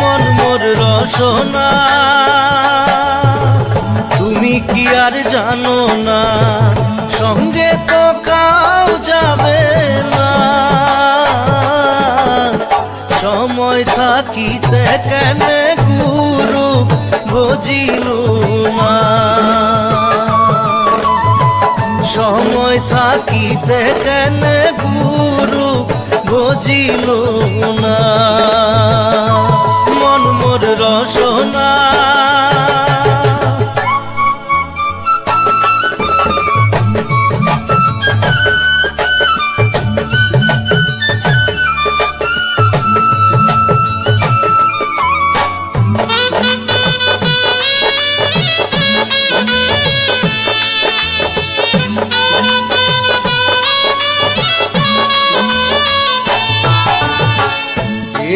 মন মোর রসনা। তুমি কি আর জানো না, সঙ্গে তো কাউ যাবে না। সময় থাকিতে কেন গুরু বুঝিল না। সময় থাকিতে কেন গুরু বুঝিল না? মন মোর রসনা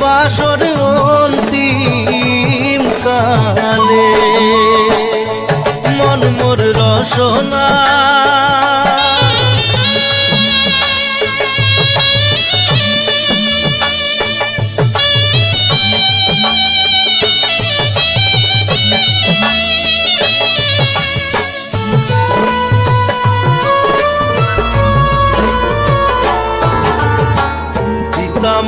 বাসর অন্তিম কালে মন মোর রসনা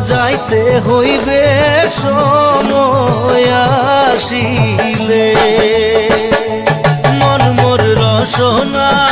যাইতে হইবে সময় আসিলে। মন মোর রসনা